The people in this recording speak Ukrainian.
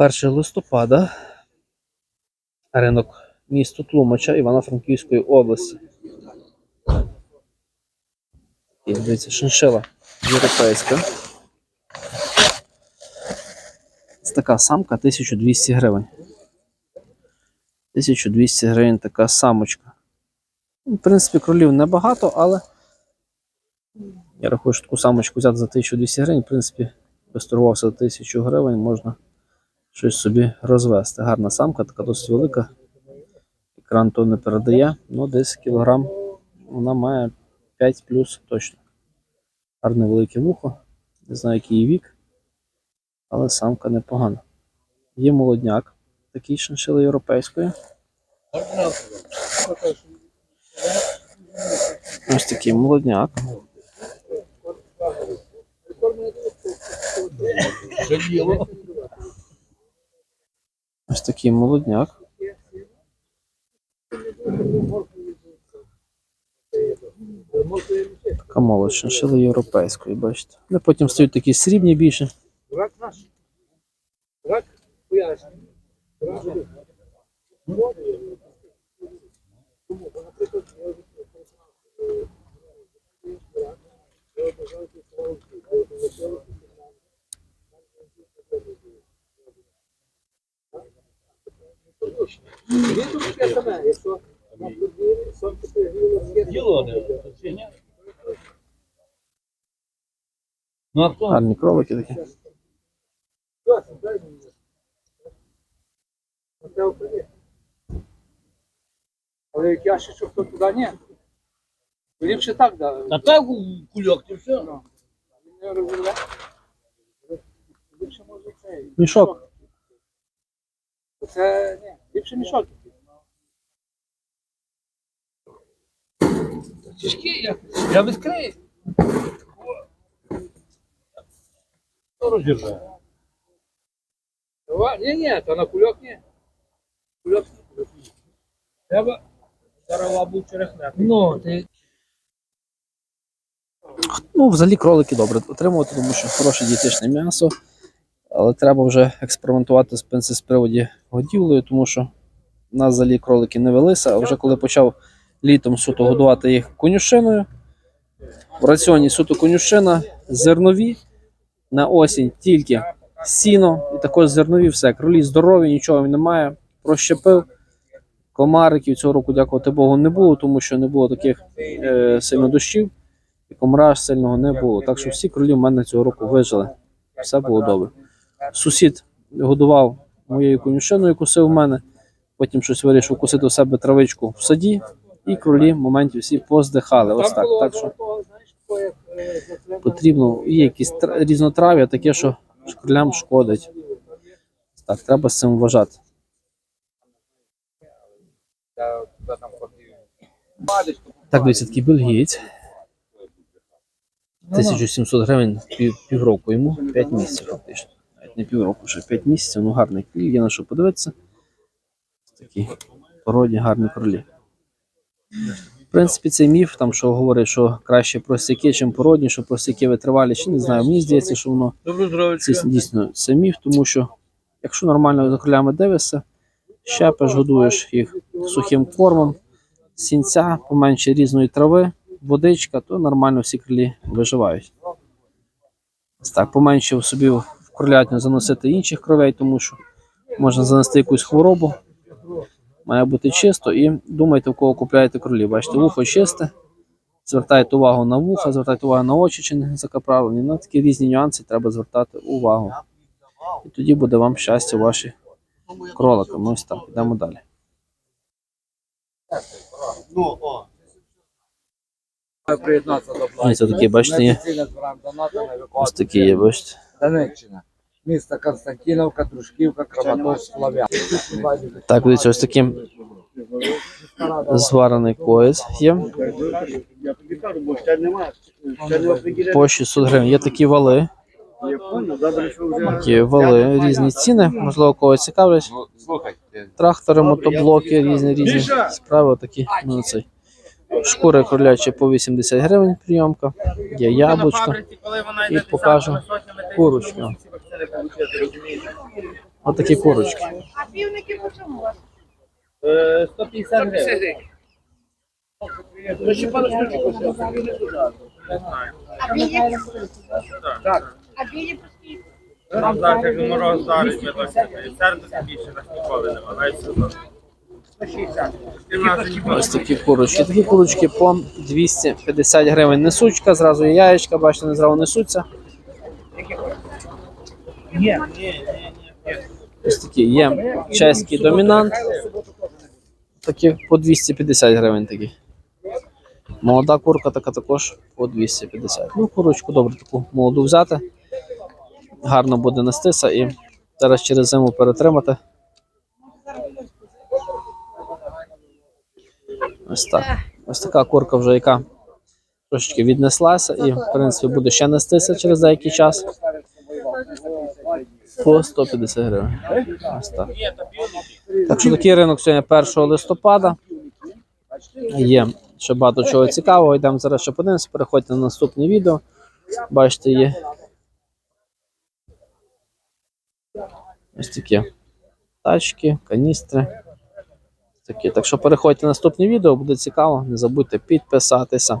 1 листопада. Ринок місто Тлумача Івано-Франківської області. І дивіться, шиншила європейська. Ось така самка 1200 гривень. 1200 гривень така самочка. Ну, В принципі, кролів небагато, але я рахую, що таку самочку взяти за 1200 гривень, в принципі, безторгувався за 1000 гривень, можна щось собі розвести. Гарна самка, така досить велика. Екран то не передає, ну десь кілограм вона має 5 плюс точно. Гарне велике вухо. Не знаю, який її вік, але самка непогана. Є молодняк, такий шиншили європейської. Ось такий молодняк. Ось такий молодняк. Така молодь шиншили європейської, бачите. Ну, потім стають такі срібні більше. Рак наш. Рак пояснює. Діло не це ні. Ну а хто? Гарні кролики такі. Але як я ще що хто туди ні. Ліпше так, да. Та так кульок, ти все. Ну, не розірве. Ліпше може цей. Мішок. Це ні, ліпше мішок. Тяжкі, я, я відкрию. Хто розірве? Давай, ні, ні, то на кульок ні. Кульок ні. Треба старова був черехнет. Ну, ти Ну, взагалі кролики добре отримувати, тому що хороше дієтичне м'ясо. Але треба вже експериментувати з з приводі годівлею, тому що в нас взагалі кролики не велися. А вже коли почав літом суто годувати їх конюшиною, в раціоні суто конюшина, зернові, на осінь тільки сіно і також зернові, все. Кролі здорові, нічого немає. Прощепив. Комариків цього року, дякувати Богу, не було, тому що не було таких е, сильно дощів і комраж сильного не було. Так що всі кролі в мене цього року вижили. Все було добре. Сусід годував моєю конюшиною, кусив в мене, потім щось вирішив кусити у себе травичку в саді, і кролі в моменті всі поздихали. Ось так. Так що е, потрібно є якісь тр- різнотрав'я, таке, що кролям шкодить. Так, треба з цим вважати. Так, дивіться, такий бельгієць. 1700 гривень пів, півроку йому, 5 місяців фактично. Навіть не півроку, ще 5 місяців, ну гарний кріль, є на що подивитися. Такі породні, гарні кролі. В принципі, цей міф, там, що говорять, що краще простяки, чим породні, що простяки витриваліші, не знаю. Мені здається, що воно це дійсно це міф, тому що якщо нормально за кролями дивишся, щепиш, годуєш їх сухим кормом, сінця, поменше різної трави, водичка, то нормально всі крилі виживають. Ось Так, поменше в собі в кролятню заносити інших кровей, тому що можна занести якусь хворобу. Має бути чисто і думайте, в кого купляєте кролі. Бачите, вухо чисте. Звертайте увагу на вуха, звертайте увагу на очі, чи не закаправлені. На такі різні нюанси треба звертати увагу. І тоді буде вам щастя ваші кроликами. Ось так, йдемо далі. До Ось такі, бачите, є. Ось такі є, бачите. Донеччина. Місто Константиновка, Дружківка, Краматорськ, Славян. Так, дивіться, ось такий зварений пояс є. По 600 гривень. Є такі вали. Такі вали, різні ціни. Можливо, когось цікавлять. Трактори, мотоблоки, різні різні справи. Такі, ну, цей. Шкури кролячі по 80 гривень прийомка. Є яблучко. І покажу курочку. Отакі курочки. А півники по чому у вас? Е, 150 гривень. Ну? А білі? Так. А білі по скільки? Там так, як мороз зараз, ми так собі. Сердо більше нас ніколи нема, навіть сезон. Ось такі курочки. Такі курочки по 250 гривень несучка, зразу є яєчка, бачите, не зразу несуться. Ні. Ось такі є чеський домінант. Такі по 250 гривень такі. Молода курка така також по 250. Ну, курочку добре таку молоду взяти. Гарно буде нестися і зараз через зиму перетримати. Ось так. Ось така курка вже, яка трошечки віднеслася і, в принципі, буде ще нестися через деякий час. По 150 гривень. Ось так. Так що такий ринок сьогодні 1 листопада. Є ще багато чого цікавого. Йдемо зараз ще подивимося. Переходьте на наступне відео. Бачите, є. Ось такі тачки, каністри. Такі. Так що переходьте на наступне відео, буде цікаво. Не забудьте підписатися.